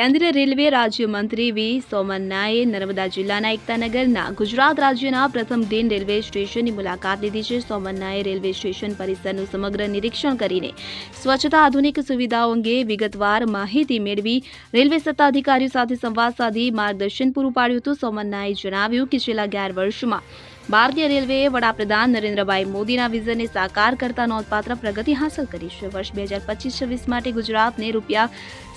કેન્દ્રીય રેલવે રાજ્યમંત્રી વી. સોમન્નાએ નર્મદા જિલ્લાના એકતાનગરના ગુજરાત રાજ્યના પ્રથમ દિન રેલવે સ્ટેશનની મુલાકાત લીધી છે. સોમન્નાએ રેલવે સ્ટેશન પરિસરનું સમગ્ર નિરીક્ષણ કરીને સ્વચ્છતા આધુનિક સુવિધાઓ અંગે વિગતવાર માહિતી મેળવી રેલવે સત્તા અધિકારીઓ સાથે સંવાદ સાધી માર્ગદર્શન પૂરું પાડ્યું હતું. સોમન્નાએ જણાવ્યું કે છેલ્લા અગિયાર વર્ષમાં ભારતીય રેલવેએ વડાપ્રધાન નરેન્દ્રભાઈ મોદીના વિઝનને સાકાર કરતા નોંધપાત્ર પ્રગતિ હાંસલ કરી છે. વર્ષ બે હજાર પચીસ છવ્વીસ માટે ગુજરાતને રૂપિયા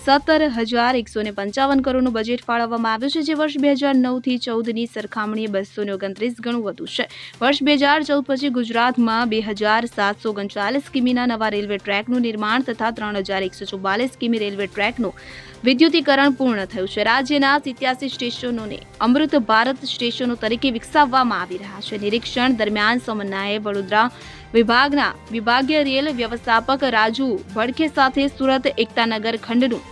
સત્તર હજાર એકસો ને પંચાવન કરોડનું બજેટ ફાળવવામાં આવ્યું છે, જે વર્ષ બે હજાર નવથી ચૌદની સરખામણીએ બસો ને ઓગણત્રીસ ગણું વધુ છે. વર્ષ બે હજાર ચૌદ પછી ગુજરાતમાં બે હજાર સાતસો ઓગણચાલીસ કિમીના નવા રેલવે ટ્રેકનું નિર્માણ તથા ત્રણ હજાર એકસો ચુમ્માલીસ કિમી રેલવે ટ્રેકનું વિદ્યુતીકરણ પૂર્ણ થયું છે. રાજ્યના સિત્યાસી સ્ટેશનોને અમૃત ભારત સ્ટેશનો તરીકે વિકસાવવામાં આવી રહ્યા છે. નિરીક્ષણ દરમિયાન સોમન્નાએ વડોદરા વિભાગના વિભાગીય રેલ વ્યવસ્થાપક રાજુ ભડકે સાથે સુરત એકતાનગર ખંડનું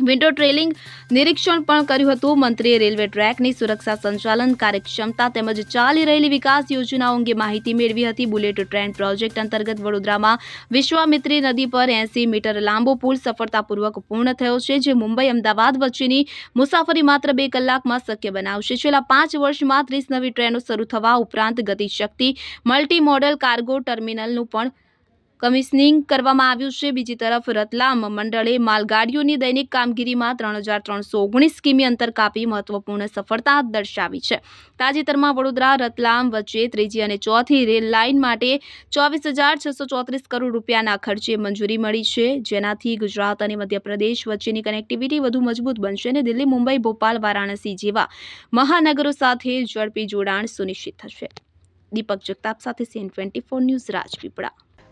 વિન્ડો ટ્રેલિંગ નિરીક્ષણ પણ કર્યું હતું. મંત્રીએ રેલવે ટ્રેકની સુરક્ષા સંચાલન કાર્યક્ષમતા તેમજ ચાલી રહેલી વિકાસ યોજનાઓ અંગે માહિતી મેળવી હતી. બુલેટ ટ્રેન પ્રોજેક્ટ અંતર્ગત વડોદરામાં વિશ્વામિત્રી નદી પર એસી મીટર લાંબો પુલ સફળતાપૂર્વક પૂર્ણ થયો છે, જે મુંબઈ, અમદાવાદ વચ્ચેની મુસાફરી માત્ર બે કલાકમાં શક્ય બનાવશે. છેલ્લા પાંચ વર્ષમાં ત્રીસ નવી ટ્રેનો શરૂ થવા ઉપરાંત ગતિશક્તિ મલ્ટી મોડલ કાર્ગો ટર્મિનલનું પણ કમિશનિંગ કરવામાં આવ્યું છે. બીજી તરફ રતલામ મંડળે માલગાડીઓની દૈનિક કામગીરીમાં ત્રણ હજાર ત્રણસો ઓગણીસ કિમી અંતર કાપી મહત્વપૂર્ણ સફળતા દર્શાવી છે. તાજેતરમાં વડોદરા, રતલામ વચ્ચે ત્રીજી અને ચોથી રેલ લાઇન માટે ચોવીસ હજાર છસો ચોત્રીસ કરોડ રૂપિયાના ખર્ચે મંજૂરી મળી છે. જેનાથી ગુજરાત અને મધ્યપ્રદેશ વચ્ચેની કનેક્ટિવિટી વધુ મજબૂત બનશે અને દિલ્હી, મુંબઈ, ભોપાલ, વારાણસી જેવા મહાનગરો સાથે ઝડપી જોડાણ સુનિશ્ચિત થશે. દીપક જગતાપ સાથે CN twenty four news Rajpipla.